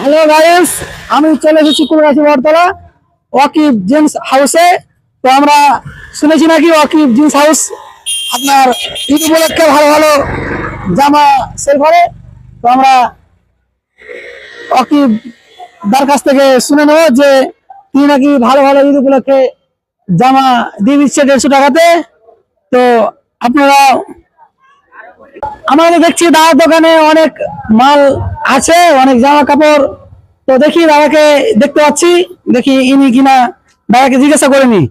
Hello guys আমি চলে এসেছি কুলগাছি বটতলা, ওয়াকিব জেন্টস হাউসে। তো আমরা শুনেছি নাকি ওয়াকিব জিন্স হাউস? আপনার ঈদ উপলক্ষে ভালো ভালো জামা সেল করে। তো আমরা ওয়াকিব দার কাছ থেকে শুনে নেব যে তিনি নাকি ভালো ভালো ঈদ উপলক্ষে জামা দিয়ে দিচ্ছে দেড়শো টাকাতে। তো আপনারা আমাদের দেখছি দাদার দোকানে অনেক মাল আছে অনেক জামা কাপড়। তো দেখি দাদাকে দেখতে পাচ্ছি দেখি ইনি কিনা দাদাকে জিজ্ঞাসা করিনি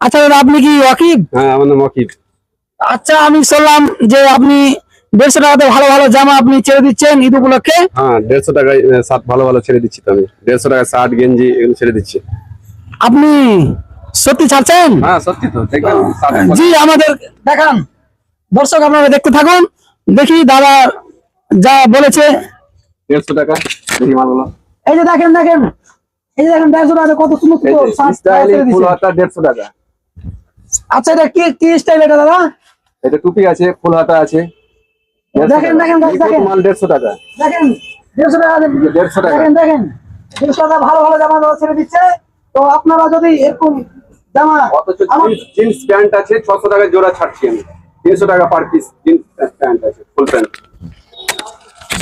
আচ্ছা দাদা আপনি কি ওয়াকিব? হ্যাঁ আমার নাম অকিব আচ্ছা আমি শুনলাম যে আপনি দেড়শো টাকাতে ভালো ভালো জামা আপনি ছেড়ে দিচ্ছেন ঈদ উপলক্ষে। হ্যাঁ দেড়শো টাকায় শার্ট ভালো ভালো ছেড়ে দিচ্ছি তো আমি। দেড়শো টাকায় শার্ট গেঞ্জি এগুলো ছেড়ে দিচ্ছি। আপনি সত্যি ছাড়ছেন? হ্যাঁ সত্যি তো জি আমাদের দেখান। দর্শক আপনারা দেখতে থাকুন। দেখি দাদা যা বলেছে। দেড়শো টাকা দেখি মালগুলো এই যে দেখেন দেখেন। এই যে দেখেন দেড়শো টাকা কত সুন্দর ফুল হাতা দেড়শো টাকা। আচ্ছা এটা কি কি স্টাইল এটা দাদা? এটা টুপি আছে ফুল হাতা আছে। দেখেন, দেখেন, দেখেন। মাল দেড়শো টাকা। দেখেন দেড়শো টাকা দেড়শো টাকা। দেখেন দেখেন। দেড়শো টাকা ভালো ভালো জামা ছেড়ে দিচ্ছে। তো আপনারা যদি এরকম জামা জিন্স প্যান্ট আছে ছশো টাকা জোড়া ছাড়ছি আমি। তিনশো টাকা পার পিস জিন্স প্যান্ট আছে ফুল প্যান্ট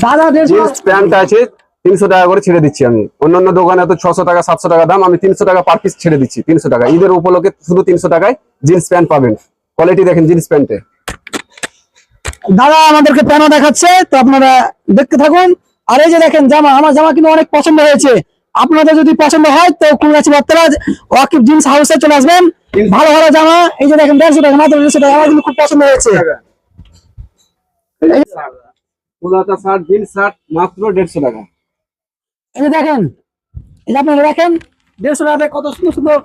দাদা জিন্স প্যান্ট আছে তিনশো টাকা করে ছেড়ে দিচ্ছি আমি। অন্যান্য দোকানে তো ছশো টাকা সাতশো টাকা দাম আমি তিনশো টাকা পার পিস ছেড়ে দিচ্ছি তিনশো টাকা। ঈদের উপলক্ষে শুধু তিনশো টাকায় জিন্স প্যান্ট পাবেন। কোয়ালিটি দেখেন জিন্স প্যান্টে দাদা আমাদেরকে প্যানও দেখাচ্ছে তো আপনারা দেখতে থাকুন। আর এই যে দেখেন জামা আমার জামা কিন্তু অনেক পছন্দ হয়েছে। আপনাদের যদি পছন্দ হয় তো কুলগাছি বত্তরা ওয়াকিব জিন্স হাউসে চলে আসবেন। ভালো ভালো জামা এই যে দেখেন দেড়শো টাকা মাত্র দেড়শো টাকা আমার কিন্তু খুব পছন্দ হয়েছে। শার্ট জিন্স শার্ট মাত্র দেড়শো টাকা। এই যে দেখেন এই যে আপনারা দেখেন দেড়শো টাকাতে কত সুন্দর সুন্দর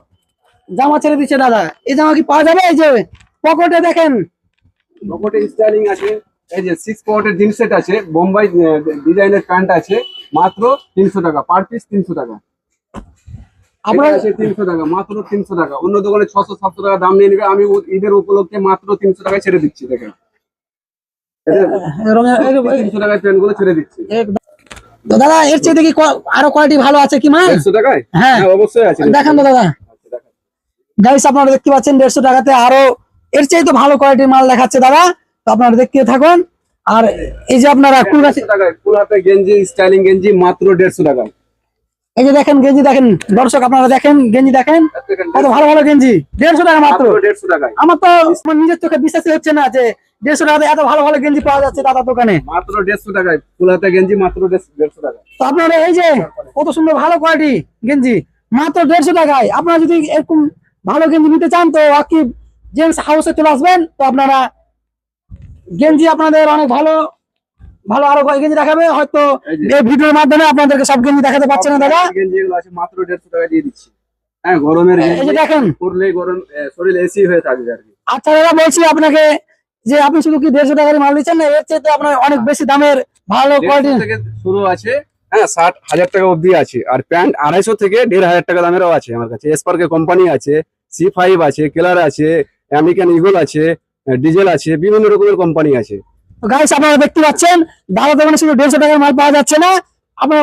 জামা ছেড়ে দিচ্ছে দাদা। এই জামা কি পাওয়া যাবে? এই যে পকেটে দেখেন। পকেটে স্টাইলিং আছে এই যে সিক্স পকেটের জিন্স সেট আছে বোম্বাই ডিজাইনের প্যান্ট আছে মাত্র তিনশো টাকা পার পিস তিনশো টাকা। তিনশো টাকা মাত্র তিনশো টাকা। অন্য দোকানে ছশো সাতশো টাকা দাম নিয়ে নেবে আমি ঈদের উপলক্ষে মাত্র তিনশো টাকায় ছেড়ে দিচ্ছি দেখেন। তিনশো টাকায় প্যান্ট ছেড়ে দিচ্ছি। তো দাদা এর চেয়ে দেখি আরও কোয়ালিটি ভালো আছে কি মা? দেড়শো টাকায়? হ্যাঁ। অবশ্যই আছে। দেখান তো দাদা। আচ্ছা, গাইস আপনারা দেখতে পাচ্ছেন দেড়শো টাকাতে আরও এর চেয়ে তো ভালো কোয়ালিটির মাল দেখাচ্ছে দাদা। তো আপনারা দেখতে থাকুন। আর এই যে আপনারা দেড়শো টাকায় ফুল হাতে গেঞ্জি স্টাইলিং গেঞ্জি মাত্র দেড়শো টাকায়। এই যে দেখেন গেঞ্জি দেখেন দর্শক আপনারা দেখেন গেঞ্জি দেখেন। কত ভালো ভালো গেঞ্জি দেড়শো টাকা মাত্র। আমার তো আমার নিজের চোখে বিশ্বাসই হচ্ছে না যে দেড়শো টাকাতে এত ভালো ভালো গেঞ্জি পাওয়া যাচ্ছে দাদার দোকানে। মাত্র দেড়শো টাকায় ফুল হাতে গেঞ্জি মাত্র দেড়শো টাকা তো আপনারা এই যে কত সুন্দর ভালো কোয়ালিটি গেঞ্জি মাত্র দেড়শো টাকায়। আপনারা যদি এরকম ভালো গেঞ্জি নিতে চান তো আকিব জেন্টস হাউসে চলে আসবেন। তো আপনারা গেঞ্জি আপনাদের অনেক ভালো ভালো আরও কয়েক গেঞ্জি দেখাবে? হয়তো এই। ভিডিওর মাধ্যমে আপনাদেরকে সব গেঞ্জি দেখাতে পারছে না দাদা। গেঞ্জি এগুলো আছে মাত্র দেড়শো টাকা দিয়ে দিচ্ছি। হ্যাঁ গরমের এই যে দেখেন। পরলে গরম শরীর এসি হয়ে থাকবে আর কি। আচ্ছা দাদা বলছি আপনাকে যে আপনি শুধু কি দেড়শো টাকার মাল দিচ্ছেন না এর চেয়ে আপনার অনেক বেশি দামের ভালো কোয়ালিটি থেকে শুরু আছে হ্যাঁ ষাট হাজার টাকা অবধি আছে। আর প্যান্ট আড়াইশো থেকে দেড় হাজার টাকা দামেরও আছে আমার কাছে। এসপার্কের কোম্পানি আছে সি ফাইভ আছে কেলার আছে আমেরিকান ইগল আছে ডিজেল আছে বিভিন্ন রকমের কোম্পানি আছে। গাইস আপনারা দেখতে পাচ্ছেন দাদা দোকানে শুধু দেড়শো টাকার মাল পাওয়া যাচ্ছে না। আপনার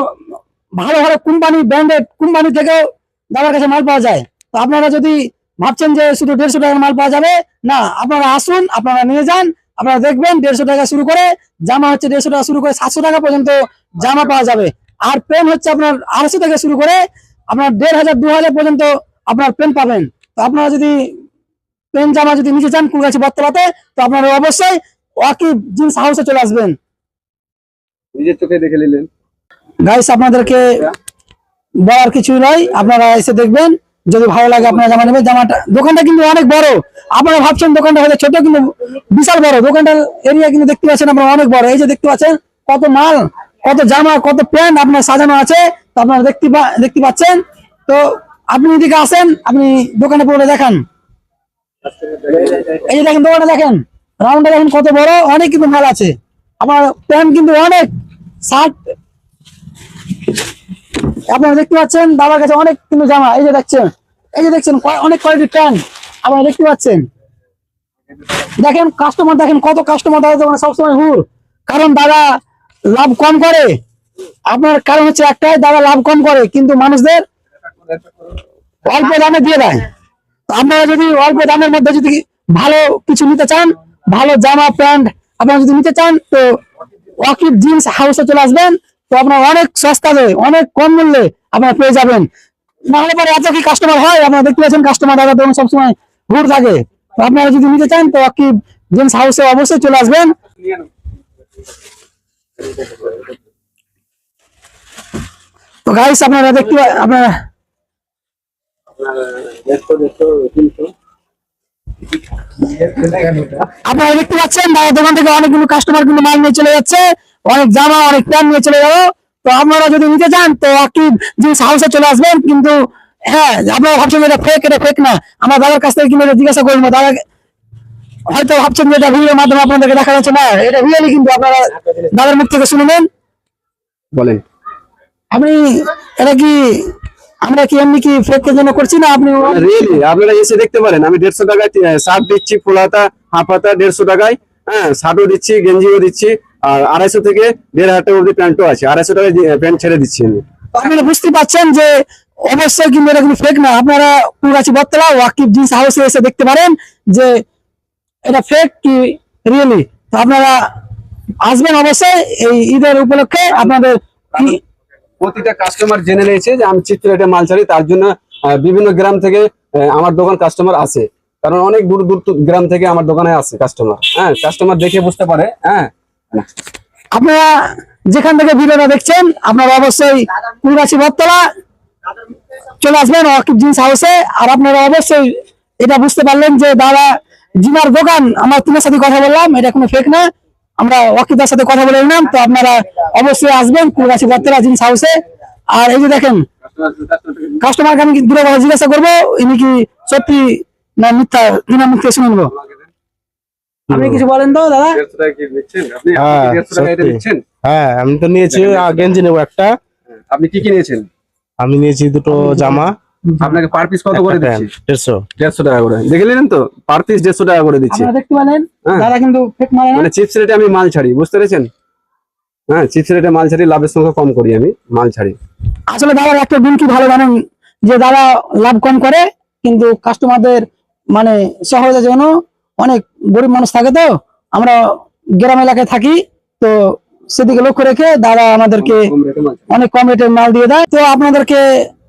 ভালো ভালো কোম্পানি ব্র্যান্ডেড কোম্পানি থেকেও দাদার কাছে মাল পাওয়া যায়। তো আপনারা যদি ভাবছেন যে শুধু দেড়শো টাকার মাল পাওয়া যাবে, না, আপনারা আসুন, আপনারা নিয়ে যান, আপনারা দেখবেন দেড়শো টাকা শুরু করে জামা হচ্ছে দেড়শো টাকা শুরু করে সাতশো টাকা পর্যন্ত জামা পাওয়া যাবে। আর পেন হচ্ছে আপনার আড়াইশো থেকে শুরু করে আপনার দেড় হাজার, দু হাজার পর্যন্ত আপনার পেন পাবেন। তো আপনারা যদি পেন জামা যদি নিতে চান কুলগাছি বর্তমাতে তো আপনারা অবশ্যই ওয়াকিব জিন্স হাউসে চলে আসবেন। নিজের চোখে দেখে নিলেন। গাইস আপনাদেরকে বলার কিছু নয় আপনারা এসে দেখবেন। যদি ভালো লাগে আপনারা জামা নেবেন। জামাটা দোকানটা কিন্তু অনেক বড়। আপনারা ভাবছেন দোকানটা হয়তো ছোট কিন্তু বিশাল বড়। দোকানটার এরিয়া কিন্তু দেখতে পাচ্ছেন আপনারা অনেক বড়। এই যে দেখতে পাচ্ছেন কত মাল কত জামা কত প্যান্ট আপনার সাজানো আছে। তো আপনারা দেখতে দেখতে পাচ্ছেন। তো আপনি এদিকে আসেন আপনি দোকানে পড়ে দেখান। এই যে দেখেন দোকানটা দেখেন। রাউন্ডটা দেখেন কত বড়? অনেক কিন্তু মাল আছে। আমার প্যান্ট কিন্তু অনেক। শার্ট আপনারা দেখতে পাচ্ছেন দাদার কাছে অনেক কিন্তু জামা। এই যে দেখছেন, এই যে দেখছেন অনেক কোয়ালিটির প্যান্ট আপনারা দেখতে পাচ্ছেন। দেখেন কাস্টমার দেখেন কত কাস্টমার দাদা দোকানে সবসময় হুর। কারণ দাদা লাভ কম করে। আপনার কারণ হচ্ছে একটাই, দাদা লাভ কম করে, কিন্তু মানুষদের অল্প দামে দিয়ে দেয়। আপনারা যদি অল্প দামের মধ্যে যদি ভালো কিছু নিতে চান ভালো জামা, প্যান্ট আপনারা যদি নিতে চান, তো ওয়াকিব জিন্স হাউসে চলে আসবেন, তো আপনার অনেক সস্তাতে অনেক কম মূল্যে আপনারা পেয়ে যাবেন। নাহলে পরে এত কি কাস্টমার হয়? আপনারা দেখতে পাচ্ছেন কাস্টমার দাদা তখন সবসময় ঘুর থাকে। তো আপনারা যদি নিতে চান, তো ওয়াকিব জিন্স হাউসে অবশ্যই চলে আসবেন। তো গাইস আপনারা দেখতে আপনারা আপনারা দেখতে পাচ্ছেন দাদা দোকান থেকে অনেকগুলো কাস্টমার কিন্তু মাল নিয়ে চলে যাচ্ছে। অনেক জামা অনেক প্যান্ট নিয়ে চলে যাব তো আপনারা যদি নিতে চান তো আকিব জিন্স হাউসে চলে আসবেন। কিন্তু হ্যাঁ আপনারা ভাবছেন এটা ফেক এটা ফেক না। আমার দাদার কাছ থেকে কিন্তু এটা জিজ্ঞাসা করব দাদা হয়তো ভাবছেন যে এটা ভিডিওর মাধ্যমে আপনাদেরকে দেখা যাচ্ছে না। এটা রিয়েলি কিন্তু আপনারা দাদার মুখ থেকে শুনে নেন। বলেন। আপনি এটা কি আমরা কি এমনি কি ফেকের জন্য করছি না আপনি রিয়েলি আপনারা এসে দেখতে পারেন। আমি দেড়শো টাকায় শার্ট দিচ্ছি ফুল হাতা হাফ হাতা দেড়শো টাকায়। হ্যাঁ শার্টও দিচ্ছি গেঞ্জিও দিচ্ছি। আর আড়াইশো থেকে দেড় হাজার টাকা অব্দি প্যান্টও আছে। আড়াইশো টাকায় প্যান্ট ছেড়ে দিচ্ছি আমি। আপনারা বুঝতে পারছেন যে অবশ্যই কিন্তু কিন্তু ফেক না। আপনারা কুড়াচি বটতলা ওয়াকিব জিন্স হাউসে এসে দেখতে পারেন যে এটা ফেক কি রিয়েলি তো আপনারা আসবেন অবশ্যই এই ঈদের উপলক্ষে আপনাদের প্রতিটা কাস্টমার জেনে নিয়েছে যে আমি চিত্র রেটে মাল ছাড়ি, তার জন্য বিভিন্ন গ্রাম থেকে আমার দোকান কাস্টমার আসে কারণ অনেক দূর দূর গ্রাম থেকে আমার দোকানে আসে কাস্টমার হ্যাঁ কাস্টমার দেখে বুঝতে পারে হ্যাঁ। আপনারা যেখান থেকে ভিডিওটা দেখছেন, আপনারা অবশ্যই কুড়াচি বটতলা চলে আসবেন ওয়াকিব জিন্স হাউসে। আর আপনারা অবশ্যই এটা বুঝতে পারলেন যে দাদা জিনার দোকান, আমার তোমার সাথে কথা বললাম, এটা কোনো ফেক না। আমরা ওয়াকিদার সাথে কথা বলে নিলাম তো আপনারা অবশ্যই আসবেন কুড়াচি বটতলা জিন্স হাউসে আর এই যে দেখেন কাস্টমারকে আমি দূরে কথা জিজ্ঞাসা করব? ইনি কি সত্যি না মিথ্যা? দিনের মুখ থেকে শুনে নেব আপনি কিছু বলেন তো দাদা? হ্যাঁ, হ্যাঁ আমি তো নিয়েছি গেঞ্জি নেব একটা। আপনি কি কি নিয়েছেন? আমি নিয়েছি দুটো জামা। আপনাকে পার পিস কত করে দিচ্ছি? প্যান্ট দেড়শো। দেড়শো টাকা করে। দেখে নিলেন তো? পার পিস দেড়শো টাকা করে দিচ্ছি। আপনারা দেখতে পেলেন হ্যাঁ। দাদা কিন্তু ফেক মানে মানে চিপস রেটে আমি মাল ছাড়ি বুঝতে পেরেছেন? হ্যাঁ চিপস রেটে মাল ছাড়ি লাভের সঙ্গে কম করি আমি মাল ছাড়ি। আসলে দাদার একটা গুণ কি ভালো জানেন? যে দাদা লাভ কম করে কিন্তু কাস্টমারদের মানে সহজের জন্য অনেক গরিব মানুষ থাকে তো আমরা গ্রাম এলাকায় থাকি তো সেদিকে লক্ষ্য রেখে দাদা আমাদেরকে। অনেক কম রেটে মাল দিয়ে দেয়। তো আপনাদেরকে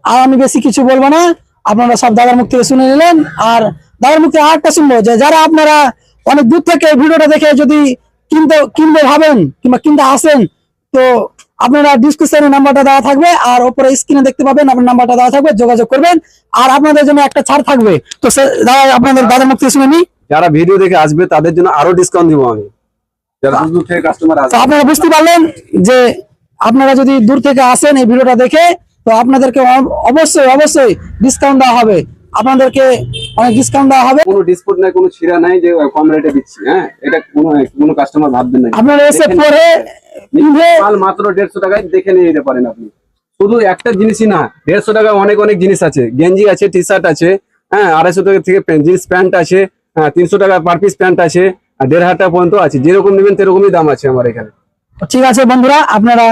আর আমি বেশি কিছু বলব না আপনারা সব দাদার মুখ থেকে শুনে নিলেন। আর দাদার মুখ থেকে আরেকটা শুনব যে যারা আপনারা অনেক দূর থেকে এই ভিডিওটা দেখে যদি কিনতে কিনবে ভাবেন কিংবা কিনতে আসেন তো আপনারা ডিসক্রিপশনে নাম্বারটা দেওয়া থাকবে আর ওপরে স্ক্রিনে দেখতে পাবেন আপনার নাম্বারটা দেওয়া থাকবে যোগাযোগ করবেন। আর আপনাদের জন্য একটা ছাড় থাকবে। তো দাদা আপনাদের দাদার মুখ থেকে শুনে নিই যারা ভিডিও দেখে আসবে তাদের জন্য আরও ডিসকাউন্ট দিব আমি। আপনারা বুঝতে পারলেন যে আপনারা যদি দূর থেকে আসেন এই ভিডিওটা দেখে তো আপনাদেরকে অবশ্যই অবশ্যই ডিসকাউন্ট দেওয়া হবে। আপনাদেরকে অনেক ডিসকাউন্ট দেওয়া হবে। কোনো ডিসপুট নাই কোনো ছিঁড়া নাই যে কম রেটে দিচ্ছি হ্যাঁ? এটা কোনো কোনো কাস্টমার ভাববেন না। আপনারা এসে পরে মাল মাত্র দেড়শো টাকায় দেখে নিয়ে যেতে পারেন আপনি। শুধু একটা জিনিসই না দেড়শো টাকা অনেক অনেক জিনিস আছে। গেঞ্জি আছে টি শার্ট আছে হ্যাঁ? আড়াইশো টাকা থেকে জিন্স প্যান্ট আছে হ্যাঁ? তিনশো টাকা পার পিস প্যান্ট আছে আর দেড় হাজার টাকা পর্যন্ত আছে। যেরকম নেবেন সেরকমই দাম আছে আমার এখানে। ঠিক আছে বন্ধুরা আপনারা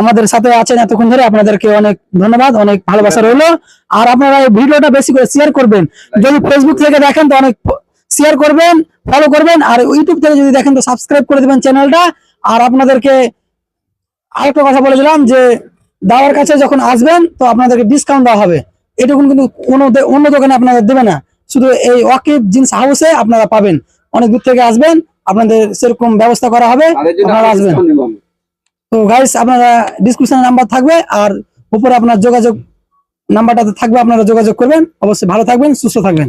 আমাদের সাথে আছেন এতক্ষণ ধরে আপনাদেরকে অনেক ধন্যবাদ অনেক ভালোবাসা রইল। আর আপনারা এই ভিডিওটা বেশি করে শেয়ার করবেন। যদি ফেসবুক থেকে দেখেন তো অনেক শেয়ার করবেন ফলো করবেন। আর ইউটিউব থেকে যদি দেখেন তো সাবস্ক্রাইব করে দেবেন চ্যানেলটা আর আপনাদেরকে আরেকটা কথা বলে দিলাম যে দাওয়ার কাছে যখন আসবেন তো আপনাদেরকে ডিসকাউন্ট দেওয়া হবে। এটুকুন কিন্তু কোনো অন্য দোকানে আপনাদের দেবে না। শুধু এই ওয়াকিব জিন্স হাউসে আপনারা পাবেন। অনেক দূর থেকে আসবেন আপনাদের সেরকম ব্যবস্থা করা হবে আপনারা আসবেন। তো গাইস আপনারা ডিসক্রিপশনে নাম্বার থাকবে আর উপরে আপনার যোগাযোগ নাম্বারটাতে থাকবে, আপনারা যোগাযোগ করবেন। অবশ্যই ভালো থাকবেন, সুস্থ থাকবেন।